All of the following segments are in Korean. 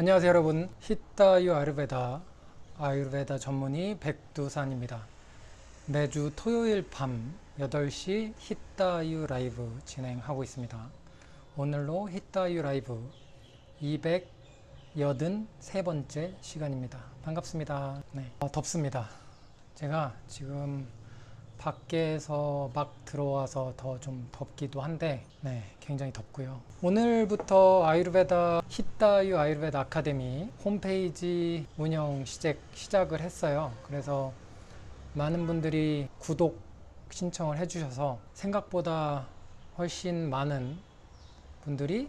안녕하세요 여러분. 히타유 아유르베다 아유르베다 전문의 백두산입니다. 매주 토요일 밤 8시 히타유 라이브 진행하고 있습니다. 오늘로 히타유 라이브 283번째 시간입니다. 반갑습니다. 네, 어, 덥습니다. 제가 지금 밖에서 막 들어와서 더 좀 덥기도 한데 네 굉장히 덥고요. 오늘부터 아유르베다 히타유 아유르베다 아카데미 홈페이지 운영 시작, 시작을 했어요. 그래서 많은 분들이 구독 신청을 해주셔서 생각보다 훨씬 많은 분들이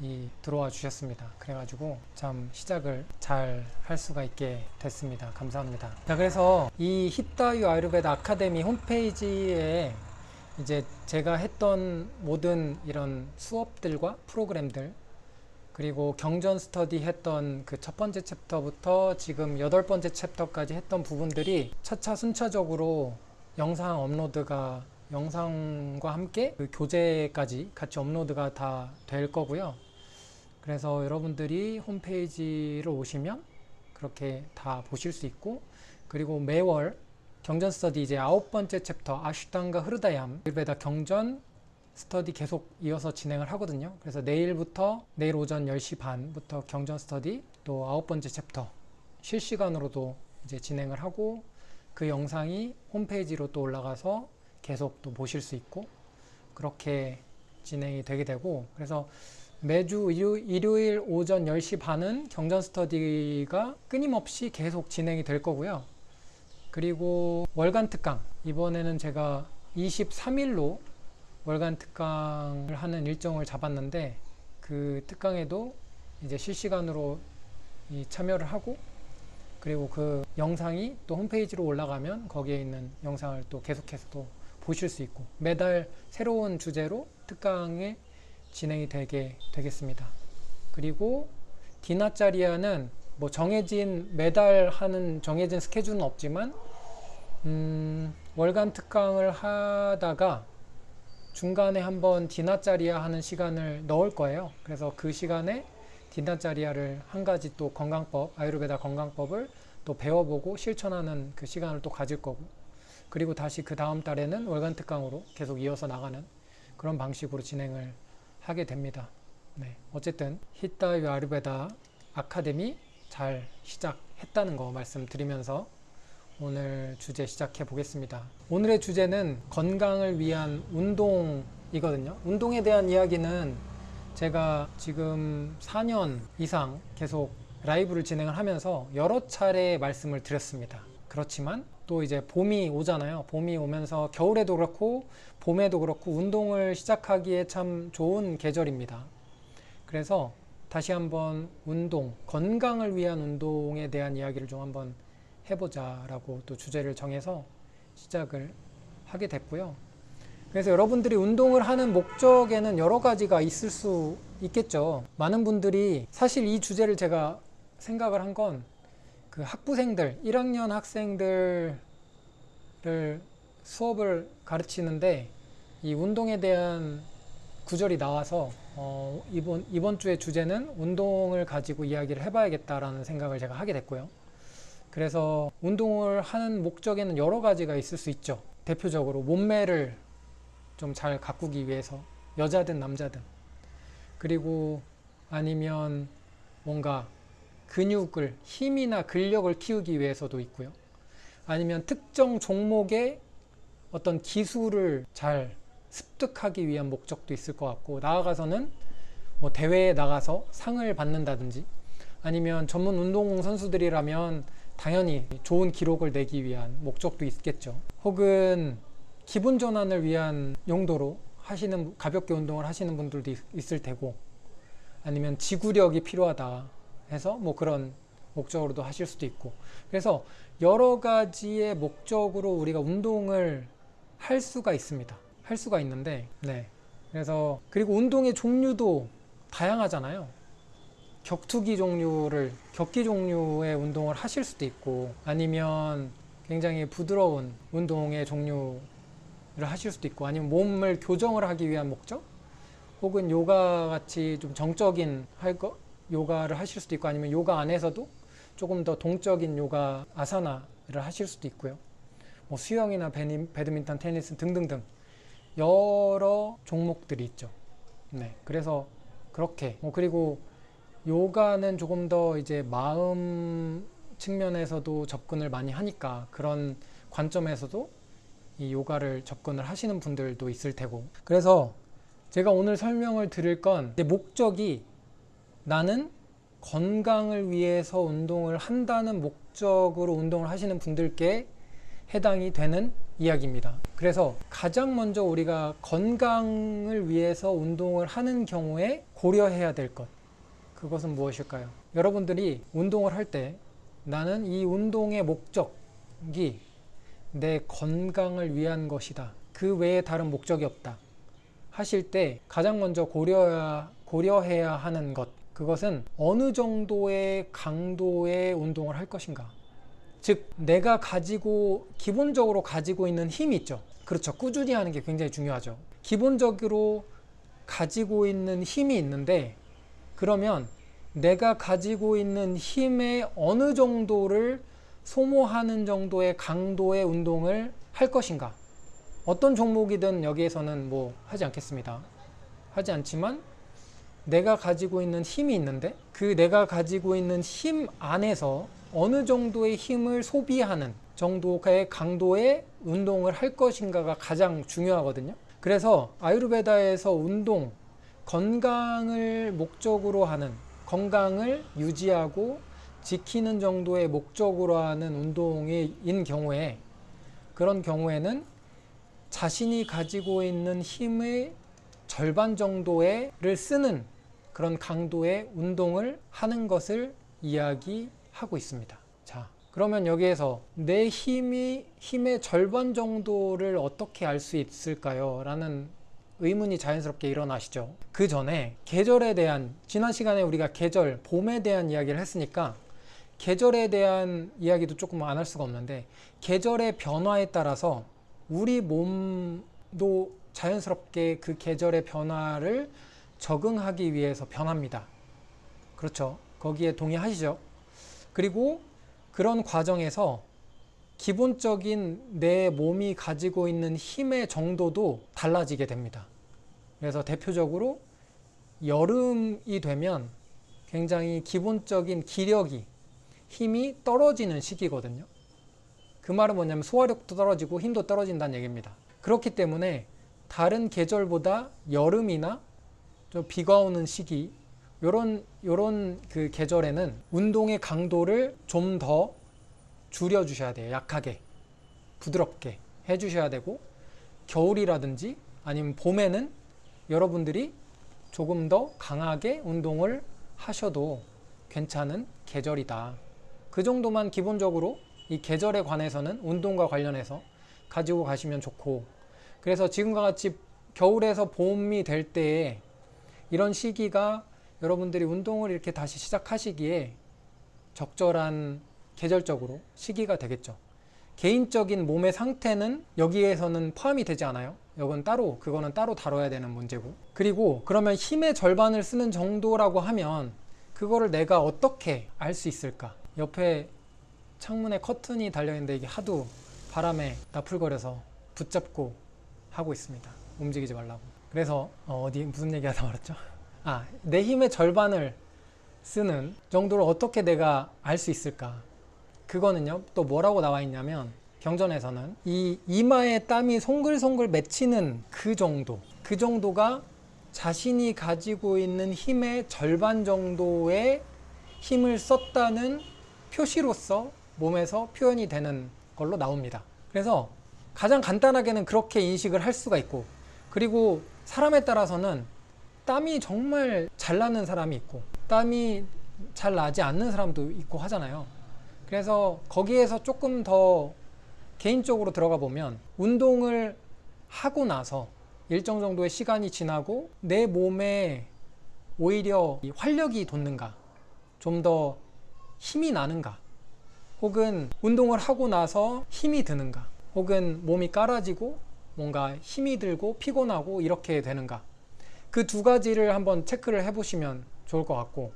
이 들어와 주셨습니다. 그래가지고 참 시작을 잘 할 수가 있게 됐습니다. 감사합니다. 자, 그래서 이 히타유 아유르베다 아카데미 홈페이지에 이제 제가 했던 모든 이런 수업들과 프로그램들 그리고 경전 스터디 했던 그 첫 번째 챕터부터 지금 여덟 번째 챕터까지 했던 부분들이 차차 순차적으로 영상 업로드가 영상과 함께 그 교재까지 같이 업로드가 다 될 거고요. 그래서 여러분들이 홈페이지를 오시면 그렇게 다 보실 수 있고 그리고 매월 경전 스터디 이제 아홉 번째 챕터 아슈탄가 흐르다얌 일베다 경전 스터디 계속 이어서 진행을 하거든요. 그래서 내일부터 내일 오전 10시 반부터 경전 스터디 또 아홉 번째 챕터 실시간으로도 이제 진행을 하고 그 영상이 홈페이지로 또 올라가서 계속 또 보실 수 있고 그렇게 진행이 되게 되고 그래서 매주 일요, 일요 일 오전 10시 반은 경전 스터디가 끊임없이 계속 진행이 될 거고요. 그리고 월간 특강 이번에는 제가 23일로 월간 특강을 하는 일정을 잡았는데 그 특강에도 이제 실시간으로 이 참여를 하고 그리고 그 영상이 또 홈페이지로 올라가면 거기에 있는 영상을 또 계속해서 또 보실 수 있고 매달 새로운 주제로 특강에 진행이 되게 되겠습니다. 그리고 디나짜리아는 뭐 정해진 매달 하는 정해진 스케줄은 없지만 음, 월간 특강을 하다가 중간에 한번 디나짜리아 하는 시간을 넣을 거예요. 그래서 그 시간에 디나짜리아를 한 가지 또 건강법, 아유르베다 건강법을 또 배워보고 실천하는 그 시간을 또 가질 거고 그리고 다시 그 다음 달에는 월간 특강으로 계속 이어서 나가는 그런 방식으로 진행을 하게 됩니다. 네, 어쨌든 히타유 아르베다 아카데미 잘 시작했다는 거 말씀드리면서 오늘 주제 시작해 보겠습니다. 오늘의 주제는 건강을 위한 운동이거든요. 운동에 대한 이야기는 제가 지금 4년 이상 계속 라이브를 진행을 하면서 여러 차례 말씀을 드렸습니다. 그렇지만 또 이제 봄이 오잖아요. 봄이 오면서 겨울에도 그렇고 봄에도 그렇고 운동을 시작하기에 참 좋은 계절입니다. 그래서 다시 한번 운동, 건강을 위한 운동에 대한 이야기를 좀 한번 해보자라고 또 주제를 정해서 시작을 하게 됐고요. 그래서 여러분들이 운동을 하는 목적에는 여러 가지가 있을 수 있겠죠. 많은 분들이 사실 이 주제를 제가 생각을 한건 그 학부생들, 1학년 학생들을 수업을 가르치는데 이 운동에 대한 구절이 나와서 어, 이번 이번 주의 주제는 운동을 가지고 이야기를 해봐야겠다라는 생각을 제가 하게 됐고요. 그래서 운동을 하는 목적에는 여러 가지가 있을 수 있죠. 대표적으로 몸매를 좀 잘 가꾸기 위해서 여자든 남자든 그리고 아니면 뭔가 근육을 힘이나 근력을 키우기 위해서도 있고요. 아니면 특정 종목의 어떤 기술을 잘 습득하기 위한 목적도 있을 것 같고 나아가서는 뭐 대회에 나가서 상을 받는다든지 아니면 전문 운동 선수들이라면 당연히 좋은 기록을 내기 위한 목적도 있겠죠. 혹은 기분 전환을 위한 용도로 하시는 가볍게 운동을 하시는 분들도 있, 을 테고 아니면 지구력이 필요하다 해서 뭐 그런 목적으로도 하실 수도 있고 그래서 여러 가지의 목적으로 우리가 운동을 할 수가 있습니다. 할 수가 있는데 네. 그래서 그리고 운동의 종류도 다양하잖아요. 격투기 종류를 격기 종류의 운동을 하실 수도 있고 아니면 굉장히 부드러운 운동의 종류를 하실 수도 있고 아니면 몸을 교정을 하기 위한 목적 혹은 요가 같이 좀 정적인 할 거, 요가를 하실 수도 있고 아니면 요가 안에서도 조금 더 동적인 요가 아사나를 하실 수도 있고요. 뭐 수영이나 배니, 배드민턴, 테니스 등등등 여러 종목들이 있죠. 네, 그래서 그렇게 뭐 그리고 요가는 조금 더 이제 마음 측면에서도 접근을 많이 하니까 그런 관점에서도 이 요가를 접근을 하시는 분들도 있을 테고 그래서 제가 오늘 설명을 드릴 건 목적이 나는 건강을 위해서 운동을 한다는 목적으로 운동을 하시는 분들께 해당이 되는 이야기입니다. 그래서 가장 먼저 우리가 건강을 위해서 운동을 하는 경우에 고려해야 될 것. 그것은 무엇일까요? 여러분들이 운동을 할 때 나는 이 운동의 목적이 내 건강을 위한 것이다. 그 외에 다른 목적이 없다. 하실 때 가장 먼저 고려해야, 고려해야 하는 것. 그것은 어느 정도의 강도의 운동을 할 것인가. 즉, 내가 가지고, 기본적으로 가지고 있는 힘이 있죠. 그렇죠. 꾸준히 하는 게 굉장히 중요하죠. 기본적으로 가지고 있는 힘이 있는데, 그러면 내가 가지고 있는 힘의 어느 정도를 소모하는 정도의 강도의 운동을 할 것인가. 어떤 종목이든 여기에서는 뭐 하지 않겠습니다. 하지 않지만 내가 가지고 있는 힘이 있는데 그 내가 가지고 있는 힘 안에서 어느 정도의 힘을 소비하는 정도의 강도의 운동을 할 것인가가 가장 중요하거든요. 그래서 아유르베다에서 운동, 건강을 목적으로 하는 건강을 유지하고 지키는 정도의 목적으로 하는 운동인 경우에 그런 경우에는 자신이 가지고 있는 힘의 절반 정도를 쓰는 그런 강도의 운동을 하는 것을 이야기하고 있습니다. 자, 그러면 여기에서 내 힘이 힘의 절반 정도를 어떻게 알 수 있을까요? 라는 의문이 자연스럽게 일어나시죠. 그 전에 계절에 대한 지난 시간에 우리가 계절 봄에 대한 이야기를 했으니까 계절에 대한 이야기도 조금 안 할 수가 없는데 계절의 변화에 따라서 우리 몸도 자연스럽게 그 계절의 변화를 적응하기 위해서 변합니다. 그렇죠. 거기에 동의하시죠? 그리고 그런 과정에서 기본적인 내 몸이 가지고 있는 힘의 정도도 달라지게 됩니다. 그래서 대표적으로 여름이 되면 굉장히 기본적인 기력이 힘이 떨어지는 시기거든요. 그 말은 뭐냐면 소화력도 떨어지고 힘도 떨어진다는 얘기입니다. 그렇기 때문에 다른 계절보다 여름이나 좀 비가 오는 시기 요런 요런 그 계절에는 운동의 강도를 좀 더 줄여 주셔야 돼요. 약하게. 부드럽게 해 주셔야 되고 겨울이라든지 아니면 봄에는 여러분들이 조금 더 강하게 운동을 하셔도 괜찮은 계절이다. 그 정도만 기본적으로 이 계절에 관해서는 운동과 관련해서 가지고 가시면 좋고 그래서 지금과 같이 겨울에서 봄이 될 때에 이런 시기가 여러분들이 운동을 이렇게 다시 시작하시기에 적절한 계절적으로 시기가 되겠죠. 개인적인 몸의 상태는 여기에서는 포함이 되지 않아요. 이건 따로, 그거는 따로 다뤄야 되는 문제고. 그리고 그러면 힘의 절반을 쓰는 정도라고 하면 그거를 내가 어떻게 알 수 있을까? 옆에 창문에 커튼이 달려있는데 이게 하도 바람에 나풀거려서 붙잡고 하고 있습니다. 움직이지 말라고. 그래서 어, 디 무슨 얘기 하다 말았죠? 아, 내 힘의 절반을 쓰는 정도를 어떻게 내가 알 수 있을까? 그거는요, 또 뭐라고 나와 있냐면, 경전에서는 이 이마에 땀이 송글송글 맺히는 그 정도, 그 정도가 자신이 가지고 있는 힘의 절반 정도의 힘을 썼다는 표시로서 몸에서 표현이 되는 걸로 나옵니다. 그래서 가장 간단하게는 그렇게 인식을 할 수가 있고, 그리고 사람에 따라서는 땀이 정말 잘 나는 사람이 있고, 땀이 잘 나지 않는 사람도 있고 하잖아요. 그래서 거기에서 조금 더 개인적으로 들어가 보면 운동을 하고 나서 일정 정도의 시간이 지나고 내 몸에 오히려 활력이 돋는가, 좀 더 힘이 나는가, 혹은 운동을 하고 나서 힘이 드는가, 혹은 몸이 깔아지고 뭔가 힘이 들고 피곤하고 이렇게 되는가. 그 두 가지를 한번 체크를 해보시면 좋을 것 같고,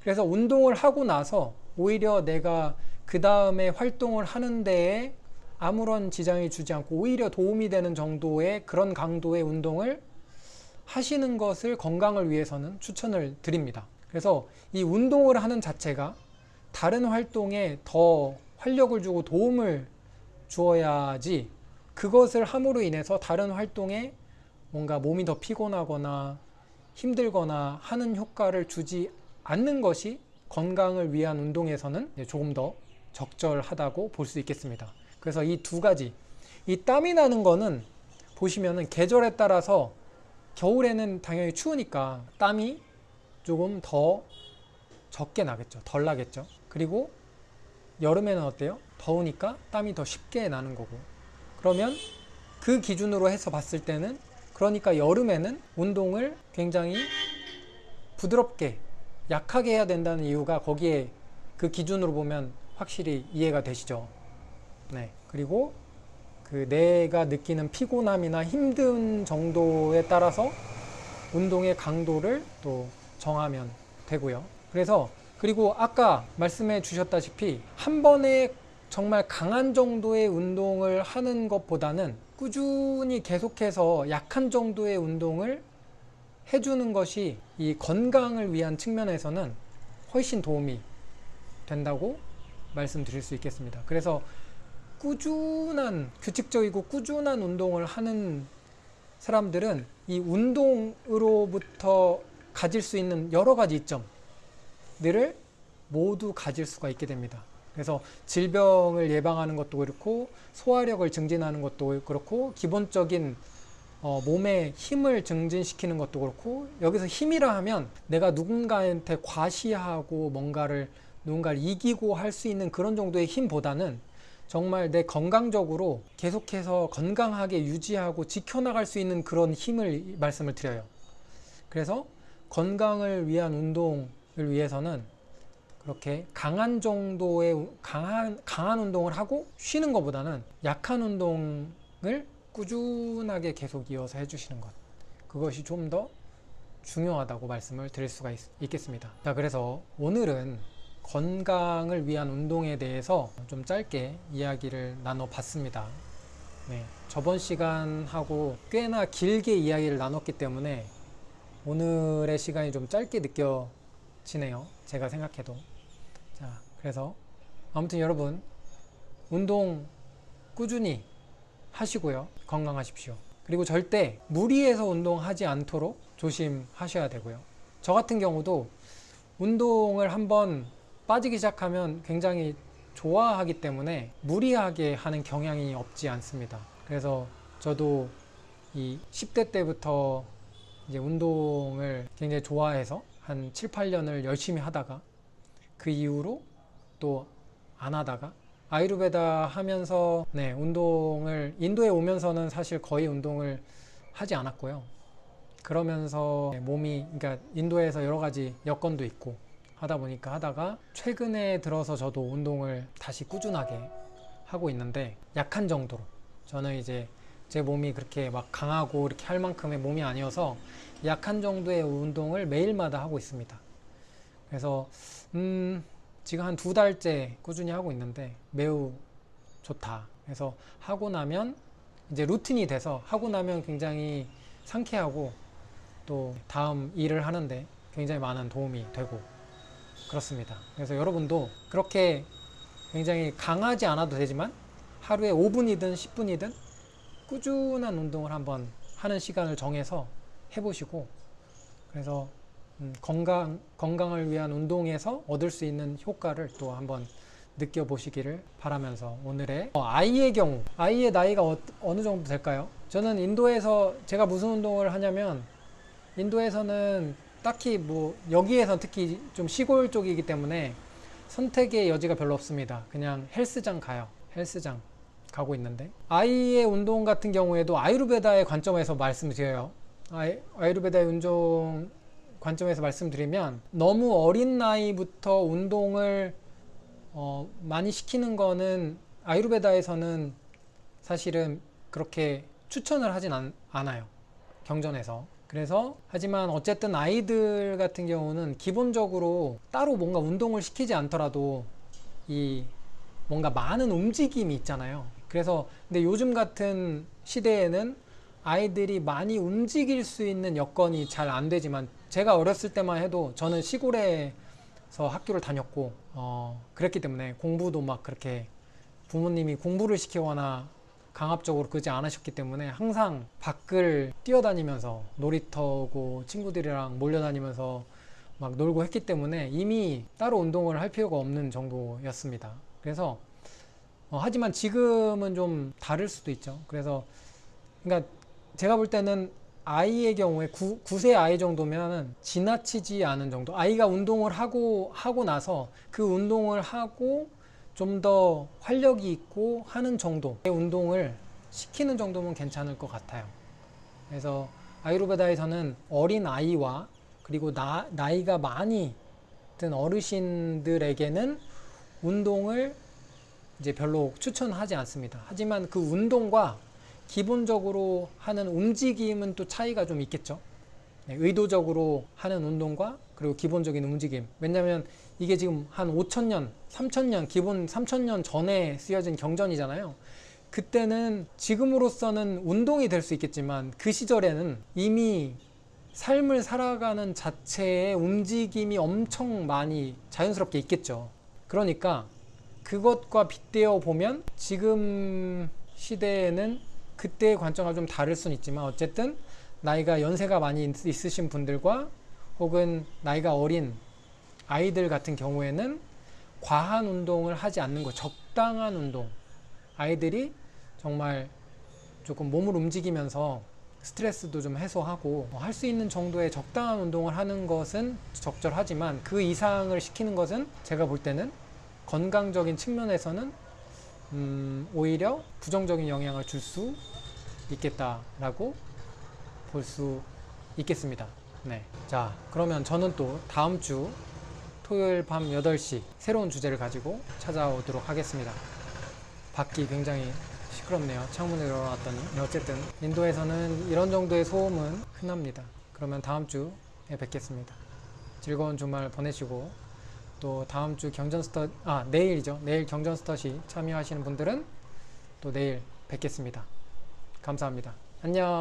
그래서 운동을 하고 나서 오히려 내가 그 다음에 활동을 하는 데에 아무런 지장이 주지 않고 오히려 도움이 되는 정도의 그런 강도의 운동을 하시는 것을 건강을 위해서는 추천을 드립니다. 그래서 이 운동을 하는 자체가 다른 활동에 더 활력을 주고 도움을 주어야지 그것을 함으로 인해서 다른 활동에 뭔가 몸이 더 피곤하거나 힘들거나 하는 효과를 주지 않는 것이 건강을 위한 운동에서는 조금 더 적절하다고 볼 수 있겠습니다. 그래서 이 두 가지, 이 땀이 나는 거는 보시면은 계절에 따라서 겨울에는 당연히 추우니까 땀이 조금 더 적게 나겠죠. 덜 나겠죠. 그리고 여름에는 어때요? 더우니까 땀이 더 쉽게 나는 거고. 그러면 그 기준으로 해서 봤을 때는 그러니까 여름에는 운동을 굉장히 부드럽게 약하게 해야 된다는 이유가 거기에 그 기준으로 보면 확실히 이해가 되시죠. 네. 그리고 그 내가 느끼는 피곤함이나 힘든 정도에 따라서 운동의 강도를 또 정하면 되고요. 그래서 그리고 아까 말씀해 주셨다시피 한 번에 정말 강한 정도의 운동을 하는 것보다는 꾸준히 계속해서 약한 정도의 운동을 해주는 것이 이 건강을 위한 측면에서는 훨씬 도움이 된다고 말씀드릴 수 있겠습니다. 그래서 꾸준한 규칙적이고 꾸준한 운동을 하는 사람들은 이 운동으로부터 가질 수 있는 여러 가지 이점들을 모두 가질 수가 있게 됩니다. 그래서 질병을 예방하는 것도 그렇고 소화력을 증진하는 것도 그렇고 기본적인 어, 몸의 힘을 증진시키는 것도 그렇고 여기서 힘이라 하면 내가 누군가한테 과시하고 뭔가를 누군가를 이기고 할 수 있는 그런 정도의 힘보다는 정말 내 건강적으로 계속해서 건강하게 유지하고 지켜나갈 수 있는 그런 힘을 말씀을 드려요. 그래서 건강을 위한 운동을 위해서는 그렇게 강한 정도의 강한 강한 운동을 하고 쉬는 것보다는 약한 운동을 꾸준하게 계속 이어서 해주시는 것 그것이 좀 더 중요하다고 말씀을 드릴 수가 있, 있겠습니다. 자 그래서 오늘은 건강을 위한 운동에 대해서 좀 짧게 이야기를 나눠봤습니다. 네, 저번 시간하고 꽤나 길게 이야기를 나눴기 때문에 오늘의 시간이 좀 짧게 느껴지네요. 제가 생각해도. 자, 그래서 아무튼 여러분 운동 꾸준히 하시고요. 건강하십시오. 그리고 절대 무리해서 운동하지 않도록 조심하셔야 되고요. 저 같은 경우도 운동을 한번 빠지기 시작하면 굉장히 좋아하기 때문에 무리하게 하는 경향이 없지 않습니다. 그래서 저도 이 10대 때부터 이제 운동을 굉장히 좋아해서 한 7, 8년을 열심히 하다가 그 이후로 또 안 하다가 아이루베다 하면서 네, 운동을 인도에 오면서는 사실 거의 운동을 하지 않았고요. 그러면서 몸이 그러니까 인도에서 여러 가지 여건도 있고 하다 보니까 하다가 최근에 들어서 저도 운동을 다시 꾸준하게 하고 있는데 약한 정도로 저는 이제 제 몸이 그렇게 막 강하고 이렇게 할 만큼의 몸이 아니어서 약한 정도의 운동을 매일마다 하고 있습니다. 그래서 음 지금 한 두 달째 꾸준히 하고 있는데 매우 좋다. 그래서 하고 나면 이제 루틴이 돼서 하고 나면 굉장히 상쾌하고 또 다음 일을 하는데 굉장히 많은 도움이 되고 그렇습니다. 그래서 여러분도 그렇게 굉장히 강하지 않아도 되지만 하루에 5분이든 10분이든 꾸준한 운동을 한번 하는 시간을 정해서 해보시고 그래서 음, 건강, 건강을 위한 운동에서 얻을 수 있는 효과를 또 한번 느껴보시기를 바라면서 오늘의 어, 아이의 경우 아이의 나이가 어, 어느 정도 될까요? 저는 인도에서 제가 무슨 운동을 하냐면 인도에서는 딱히 뭐 여기에서 특히 좀 시골 쪽이기 때문에 선택의 여지가 별로 없습니다. 그냥 헬스장 가요. 헬스장 가고 있는데 아이의 운동 같은 경우에도 아유르베다의 관점에서 말씀드려요. 아이, 아유르베다의 운동 관점에서 말씀드리면 너무 어린 나이부터 운동을 어, 많이 시키는 거는 아유르베다에서는 사실은 그렇게 추천을 하진 않, 않아요. 경전에서. 그래서 하지만 어쨌든 아이들 같은 경우는 기본적으로 따로 뭔가 운동을 시키지 않더라도 이 뭔가 많은 움직임이 있잖아요. 그래서 근데 요즘 같은 시대에는 아이들이 많이 움직일 수 있는 여건이 잘 안 되지만 제가 어렸을 때만 해도 저는 시골에서 학교를 다녔고 어 그랬기 때문에 공부도 막 그렇게 부모님이 공부를 시키거나 강압적으로 그러지 않으셨기 때문에 항상 밖을 뛰어다니면서 놀이터고 친구들이랑 몰려다니면서 막 놀고 했기 때문에 이미 따로 운동을 할 필요가 없는 정도였습니다. 그래서 어, 하지만 지금은 좀 다를 수도 있죠. 그래서 그러니까 제가 볼 때는 아이의 경우에 9, 9세 아이 정도면은 지나치지 않은 정도. 아이가 운동을 하고 하고 나서 그 운동을 하고 좀 더 활력이 있고 하는 정도의 운동을 시키는 정도면 괜찮을 것 같아요. 그래서 아이루베다에서는 어린 아이와 그리고 나, 나이가 많이 든 어르신들에게는 운동을 이제 별로 추천하지 않습니다. 하지만 그 운동과 기본적으로 하는 움직임은 또 차이가 좀 있겠죠. 네, 의도적으로 하는 운동과 그리고 기본적인 움직임. 왜냐하면 이게 지금 한 5천년, 3천년, 기본 3천년 전에 쓰여진 경전이잖아요. 그때는 지금으로서는 운동이 될 수 있겠지만 그 시절에는 이미 삶을 살아가는 자체의 움직임이 엄청 많이 자연스럽게 있겠죠. 그러니까 그것과 빗대어 보면 지금 시대에는 그때의 관점과 좀 다를 수는 있지만 어쨌든 나이가 연세가 많이 있- 있으신 분들과 혹은 나이가 어린 아이들 같은 경우에는 과한 운동을 하지 않는 것, 적당한 운동. 아이들이 정말 조금 몸을 움직이면서 스트레스도 좀 해소하고 할 수 있는 정도의 적당한 운동을 하는 것은 적절하지만 그 이상을 시키는 것은 제가 볼 때는 건강적인 측면에서는 음, 오히려 부정적인 영향을 줄 수 있겠다라고 볼 수 있겠습니다. 네. 자, 그러면 저는 또 다음 주 토요일 밤 8시 새로운 주제를 가지고 찾아오도록 하겠습니다. 밖이 굉장히 시끄럽네요. 창문을 열어놨더니. 네, 어쨌든 인도에서는 이런 정도의 소음은 흔합니다. 그러면 다음 주에 뵙겠습니다. 즐거운 주말 보내시고 또 다음 주 경전 스터 아 내일이죠. 내일 경전 스터시 참여하시는 분들은 또 내일 뵙겠습니다. 감사합니다. 안녕.